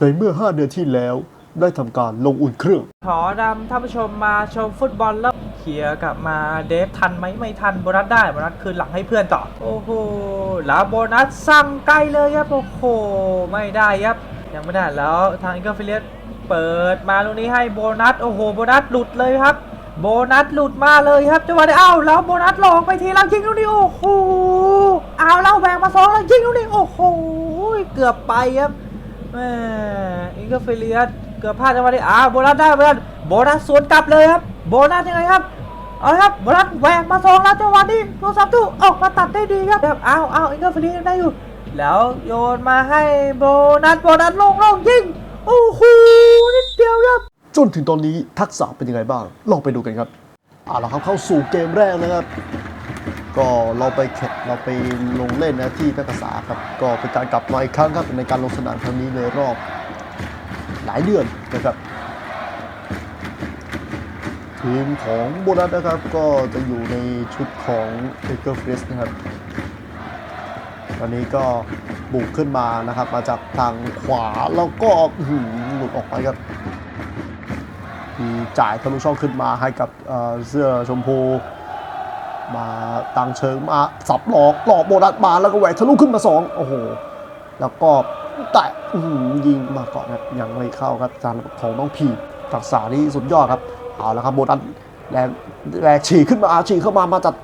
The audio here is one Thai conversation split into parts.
ในเมื่อ 5 เดือนที่แล้วได้ทำการลงอุ่นเครื่อง ขอนำท่านผู้ชมมาชมฟุตบอลแล้วเคลียร์กลับมาเดฟทันไหมไม่ทันโบนัสได้โบนัสคืนหลังให้เพื่อนต่อ โอ้โหแล้วโบนัสสั่งไกลเลยครับ โอ้โห ไม่ได้ครับ ยังไม่ได้แล้วทางอิงเกอร์ฟิเลสเปิดมาตรงนี้ให้โบนัส โอ้โห โบนัสหลุดเลยครับ โบนัสหลุดมาเลยครับจังหวะนี้อ้าวแล้วโบนัสหลอกไปทีแล้วยิงตรงนี้โอ้โหเอาแล้วแบงมาสองแล้วยิงตรงนี้โอ้โหเกือบไปครับ แม่อิงเกอร์เฟลียสเกือบพลาดจังหวะนี้อ้าวโบนัสได้โบนัสโบนัสสวนกลับเลยครับโบนัสยังไงครับเอาละครับโบนัสแหวกมาสองแล้วจังหวะนี้โทรศัพท์ตู้ออกมาตัดได้ดีครับแบบอ้าวอ้าวอิงเกอร์เฟลียสได้อยู่ แล้วโยนมาให้โบนัสโบนัสลงลงยิงโอ้โหนิดเดียวครับ จนถึงตอนนี้ทักษะเป็นยังไงบ้าง ลองไปดูกันครับเอาละครับเข้าสู่เกมแรกนะครับ ก็เราไปแข่งเราไปลงเล่นนะที่แพร่กษาครับก็เป็นการกลับมาอีกครั้งครับในการลงสนามครั้งนี้ในรอบหลายเดือนนะครับทีมของโบนัสนะครับก็จะอยู่ในชุดของเอเกอร์เฟสนะครับตอนนี้ก็บุกขึ้นมานะครับ มาจากทางขวาแล้วก็หลุดออกไปครับมีจ่ายทะลุช่องขึ้นมาให้กับเสื้อชมพู มาตังเชิงมาสับหลอกหลอกโบนัสมาแล้วก็แหวกทะลุขึ้นมาสองโอ้โห แล้วก็แต่ยิงมาก่อนครับยังไม่เข้าครับจานของน้องพีทักษะนี่สุดยอดครับเอาละครับโบนัสแรงแรงฉีกขึ้นมาฉีกเข้ามามาจัด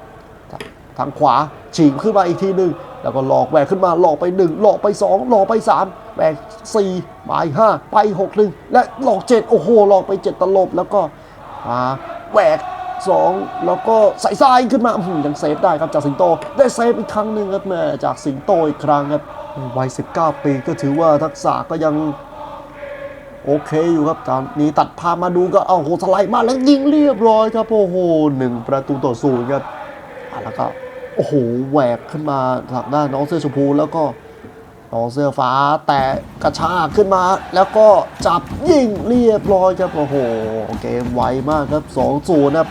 ทางขวาฉีกขึ้นมาอีกทีหนึ่งแล้วก็หลอกแหวกขึ้นมาหลอกไป 1 หลอกไป 2 หลอกไป 3แหวก4ไป5ไป6 1 และหลอก 7 โอ้โห หลอกไป 7 ตลบแล้วก็มาแหวก 2 แล้วก็ใส่ซ้ายขึ้นมาอื้อหือยังเซฟได้ครับจากสิงโต ได้เซฟอีกครั้งหนึ่งครับแม่จากสิงโตอีกครั้งครับวัย19 ปีก็ถือว่าทักษะก็ยังโอเคอยู่ครับตอนนี้ตัดภาพมาดูก็เอาโหสไลด์มาแล้วยิงเรียบร้อยครับโอ้โหหนึ่งประตูต่อศูนย์ครับแล้วก็โอ้โหแหวกขึ้นมาทางด้านน้องเสื้อชมพูแล้วก็น้องเสื้อฟ้าแต่กระชากขึ้นมา แล้วก็จับยิงเรียบร้อยครับโอ้โหเกมไวมากครับ2 0ครับ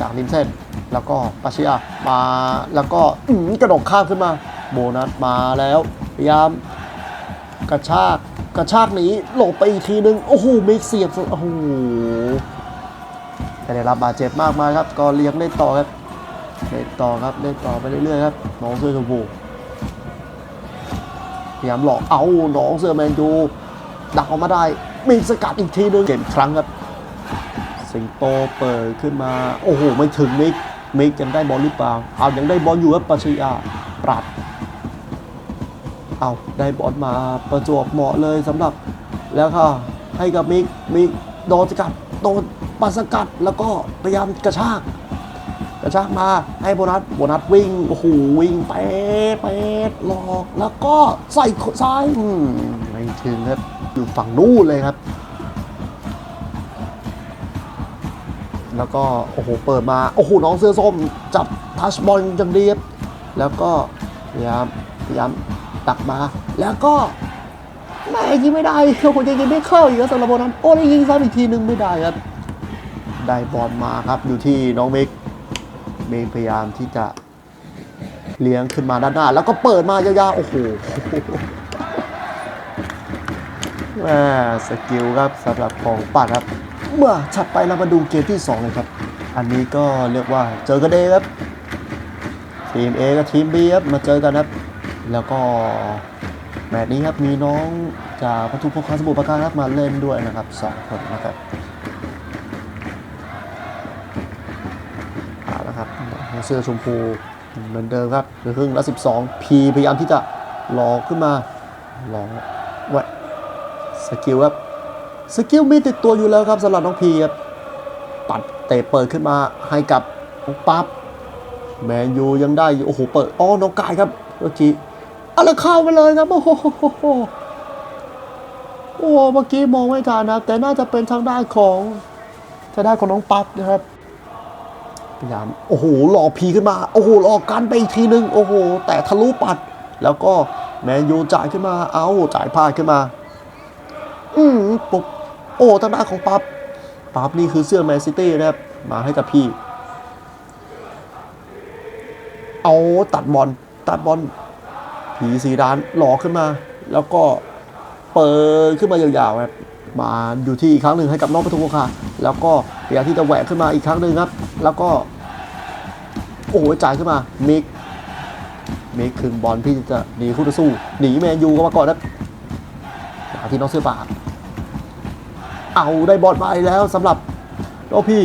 จากริมเส้น แล้วก็ปาเชียมาแล้วก็กระดกข้ามขึ้นมา โบนัสมาแล้วพยายามกระชากกระชากหนีหลบไปอีกทีนึง โอ้โหม่เสียบโอ้โหแต่ได้รับบาดเจ็บมากมายครับ ก็เลี้ยงได้ต่อครับเล่นต่อครับเล่นต่อไปเรื่อยๆครับน้องเสื้อชมพูพยายามหลอกเอาน้องเสื้อแมนยูดักออกมาได้ มีสกัดอีกทีหนึงเก็บครั้งครับ สิงโตเปิดขึ้นมา โอ้โห ไม่ถึงมิกมิกยังได้บอลหรือเปล่า เอายังได้บอลอยู่ครับปัชยาปรัดเอาได้บอลมาประจวบเหมาะเลยสำหรับแล้วค่ะ ให้กับมิกมิกโดนสกัดโดนปัสกัดแล้วก็พยายามกระชากกระชากมาให้โบนัสโบนัสวิ่งโอ้โหวิ่งเป๊ะเป๊ะหลอกแล้วก็ใส่ซ้ายไม่ถึงครับอยู่ฝั่งนู้นเลยครับ แล้วก็โอ้โหเปิดมาโอ้โหน้องเสื้อส้มจับทัชบอลจังเรียบแล้วก็พยายามพยายามตักมา แล้วก็แม่ยิงไม่ได้โอ้โหยังยิงไม่เข้าอีกครับสำหรับโบนัสโอ้ได้ยิงซ้ำอีกทีนึงไม่ได้ครับได้บอลมาครับอยู่ที่น้องเมกเมย์พยายามที่จะเลี้ยงขึ้นมาด้านหน้า แล้วก็เปิดมายาวๆโอ้โหแม่สกิลครับสำหรับของปัดครับ เมื่อถัดไปเรามาดูเกมที่ 2 เลยครับ อันนี้ก็เรียกว่าเจอกันเองครับ ทีม A กับทีม B ครับมาเจอกันครับ แล้วก็แมตช์นี้ครับมีน้องจากปทุพงคาสมุทรปราการครับมาเล่นด้วยนะครับสองคนนะครับเอาละครับเสื้อชมพูเหมือนเดิมครับในครึ่งละ12พีพยายามที่จะหลอกขึ้นมาหลอกแวะสกิลครับ สกิลมีติดตัวอยู่แล้วครับสำหรับน้องพีครับปัดเตะเปิดขึ้นมาให้กับน้องปั๊บแมนยูยังได้อยู่โอ้โหเปิดอ๋อน้องกายครับเมื่อกี้อะไรเข้าไปเลยครับโอ้โหโอ้โหเมื่อกี้มองไม่ทันนะแต่น่าจะเป็นทางด้านของทางด้านของน้องปั๊บนะครับพยายามโอ้โหหลอกพีขึ้นมาโอ้โหหลอกกันไปอีกทีนึงโอ้โห แต่ทะลุปัด แล้วก็แมนยูจ่ายขึ้นมาเอาจ่ายพลาดขึ้นมา อืมปุ๊บ โอ้ทางด้านของปั๊บปั๊บนี่คือเสื้อแมนซิตี้นะครับ มาให้กับพี่ เอาตัดบอลตัดบอลผีสีดานหลอกขึ้นมา แล้วก็เปิดขึ้นมายาวๆครับมาอยู่ที่อีกครั้งหนึ่งให้กับน้องปทุมคคาแล้วก็พยายามที่จะแหวกขึ้นมาอีกครั้งหนึ่งครับ แล้วก็ โอ้โหจ่ายขึ้นมามิกมิกคืนบอลที่จะหนีคู่ต่อสู้หนีแมนยูก็มาก่อนครับมาที่น้องเสื้อป่า เอาได้บอลมาแล้วสำหรับโอพี่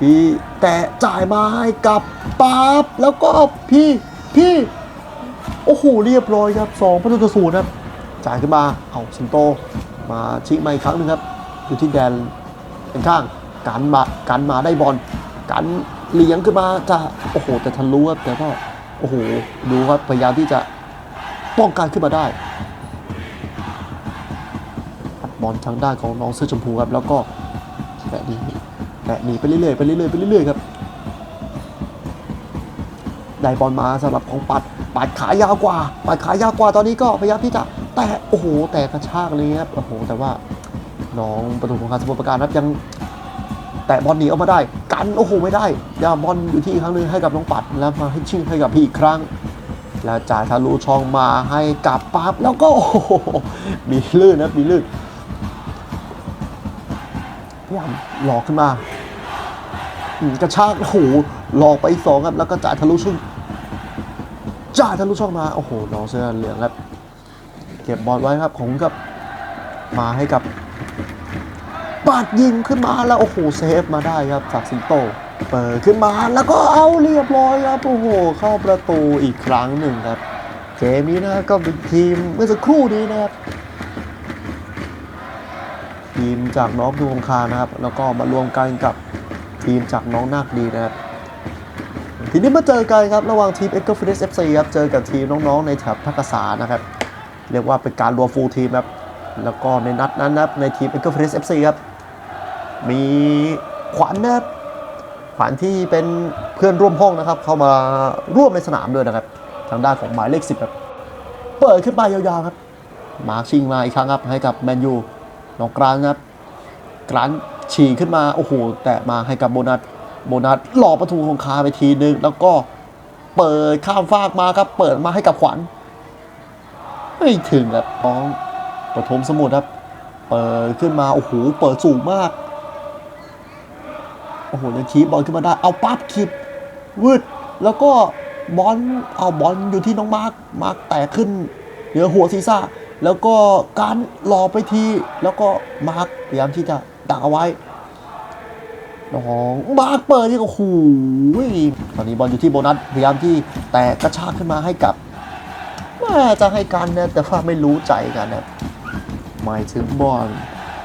พี่แต่จ่ายมาให้กับปั๊บแล้วก็พี่พี่โอ้โหเรียบร้อยครับสองประตูต่อศูนย์ครับจ่ายขึ้นมาเอาสิงโต มาชิกมาอีกครั้งหนึ่งครับ อยู่ที่แดนเป็นข้างการมาการมาได้บอลการเลี้ยงขึ้นมาจะโอ้โห แต่ทะลุครับแต่ก็โอ้โหดูครับพยายามที่จะป้องกันขึ้นมาได้ บอลทางด้านของน้องเสื้อชมพูครับแล้วก็แตะหนีแตะหนีไปเรื่อยๆไปเรื่อยๆไปเรื่อยๆครับได้บอลมาสำหรับของปัดปัดขายาวกว่า ปัดขายาวกว่าตอนนี้ก็พยายามที่จะแต่โอ้โหแต่กระชากเลยครับโอ้โหแต่ว่าน้องประตูของการสมุทรปราการครับยังแต่บอลหนีออกมาได้ กันโอ้โหไม่ได้ยาบอลอยู่ที่อีกครั้งหนึ่งให้กับน้องปัดแล้วมาให้ชิ่งให้กับพี่อีกครั้ง แล้วจ่ายทะลุช่องมาให้กับปั๊บแล้วก็โอ้โหมีลื่นนะมีลื่น ยายามหลอกขึ้นมา กระชากโอ้โหหลอกไปสองครับ แล้วก็จ่ายทะลุช่องจ่ายทะลุช่องมา โอ้โหน้องเสื้อเหลืองครับ เก็บบอลไว้ครับของกับมาให้กับปาดยิงขึ้นมาแล้ว โอ้โหเซฟมาได้ครับจากสิงโต เปิดขึ้นมาแล้วก็เอาเรียบร้อยครับ โอ้โห เข้าประตูอีกครั้งหนึ่งครับ เกมนี้นะก็เป็นทีมเมื่อสักครู่นี้นะครับ ทีมจากน้องดูงคานะครับ แล้วก็มารวมกันกับทีมจากน้องนาคดีนะครับทีนี้มาเจอกันครับระหว่างทีม e c o f i n i s FC ครับเจอกับทีมน้องๆในแถบภาคกษานะครับ เรียกว่าเป็นการรวมฟูลทีมครับแล้วก็ในนัดนั้นนะครับในทีม e c o f i n i s FC ครับมีขวัญนะครับขวัญที่เป็นเพื่อนร่วมห้องนะครับ เข้ามาร่วมในสนามด้วยนะครับ ทางด้านของหมายเลข10ครับเปิดขึ้นไปยาวๆครับมาร์คชิงมาอีกครั้งครับให้กับแมนยู น้องกรานครับกรานฉีกขึ้นมาโอ้โหแต่มาให้กับโบนัสโบนัสหล่อประตูของคาไปทีนึง แล้วก็เปิดข้ามฟากมาครับ เปิดมาให้กับขวัญไม่ถึงครับน้องปฐมสมุทรครับ เปิดขึ้นมาโอ้โหเปิดสูงมากโอ้โหยังคีบบอลขึ้นมาได้ เอาปั๊บคีบวืด แล้วก็บอล เอาบอลอยู่ที่น้องมาร์คมาร์คแตกขึ้น เหนือหัวซีซ่า แล้วก็การหลอกไปทีแล้วก็มาร์คพยายามที่จะดักเอาไว้น้องมาร์คเปิดที่โอ้โหตอนนี้บอลอยู่ที่โบนัสพยายามที่แตะกระชากขึ้นมาให้กับแม่จะให้กันนะแต่ว่าไม่รู้ใจกันนะหมายถึงบอล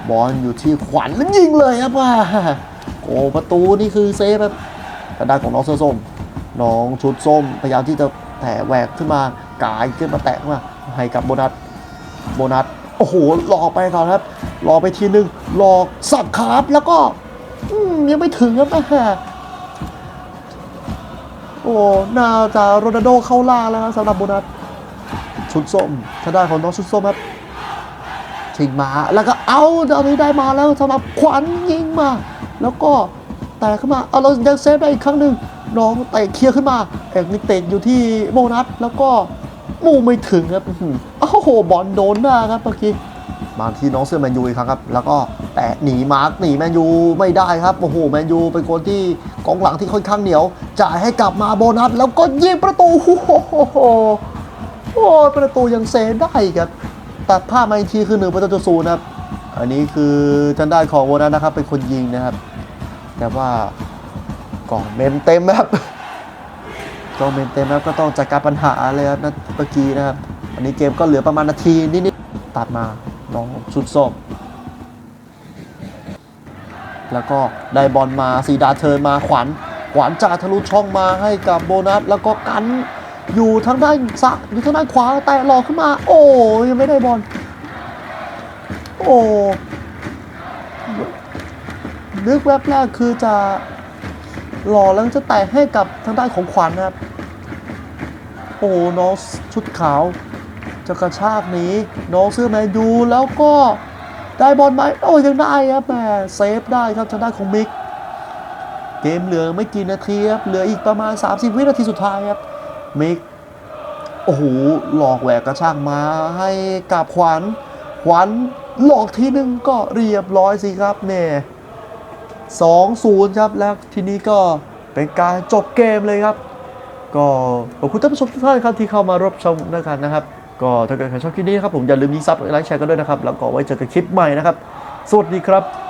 บอลอยู่ที่ขวัญแล้วยิงเลยครับว่าโอ้ประตูนี่คือเซฟครับทางด้านของน้องเสื้อส้มน้องชุดส้มพยายามที่จะแตะแหวกขึ้นมากายขึ้นมาแตะมาให้กับโบนัส โบนัส โอ้โห หลอกไปก่อนครับ หลอกไปทีนึง หลอกสับขาบแล้วก็ยังไม่ถึงครับแม่โอ้น่าจะโรนัลโดเข้าล่าแล้วครับสำหรับโบนัส ชุดส้มทางด้านของน้องชุดส้มครับชิงมาแล้วก็เอาตอนนี้ได้มาแล้วสำหรับขวัญยิงมา แล้วก็แต่ขึ้นมาเอาเรายังเซฟได้อีกครั้งหนึ่งน้องเตะเคลียร์ขึ้นมาเอกนิเตะอยู่ที่โบนัสแล้วก็ มูไม่ถึงครับอ๋อหือโอ้โหบอลโดนหน้าครับเมื่อกี้มาที่น้องเสื้อแมนยูอีกครั้งครับ แล้วก็แตะหนีมาร์กหนีแมนยูไม่ได้ครับโอ้โหแมนยูเป็นคนที่กองหลังที่ค่อนข้างเหนียวจ่ายให้กลับมาโบนัส แล้วก็ยิงประตูโอ้โหโอ้ประตูยังเซได้ครับตัดภาพมาอีกทีคือหนึ่งประตูต่อศูนย์ครับ อันนี้คือทางด้านของโบนัสนะครับเป็นคนยิงนะครับ แต่ว่ากล่องเมมเต็มครับ กล่องเมมเต็มแล้วก็ต้องจัดการปัญหาเลยครับนะเมื่อกี้นะครับอันนี้เกมก็เหลือประมาณนาทีนิดๆตัดมาน้องชุดส้มแล้วก็ได้บอลมาสีดาเทิร์นมาขวัญขวัญจ่าทะลุช่องมาให้กับโบนัส แล้วก็กันอยู่ทางด้านซ้ายอยู่ทางด้านขวาแต่หลอกขึ้นมา โอ้ยังไม่ได้บอลโอ้นึกแวบแรกคือจะหล่อแล้วจะแตะให้กับทางด้านของขวัญนะครับ โอ้น้องชุดขาว จะกระชากหนีน้องเสื้อแมนยูแล้วก็ได้บอลไหมโอ้ยยังได้ครับแหมเซฟได้ครับทางด้านของมิก เกมเหลือไม่กี่นาทีครับเหลืออีกประมาณ 30 วินาทีสุดท้ายครับมิกโอ้โหหลอกแหวกกระชากมาให้กับขวัญขขวัญหลอกทีหนึ่งก็เรียบร้อยสิครับเนี่ยสองศูนย์ครับแล้วทีนี้ก็เป็นการจบเกมเลยครับ ก็ขอบคุณท่านผู้ชมทุกท่านครับที่เข้ามารับชมด้วยกันนะครับ ก็ถ้าเกิดใครชอบคลิปนี้นะครับผมอย่าลืมยิงซับไลค์แชร์กันด้วยนะครับ แล้วก็ไว้เจอกันคลิปใหม่นะครับ สวัสดีครับ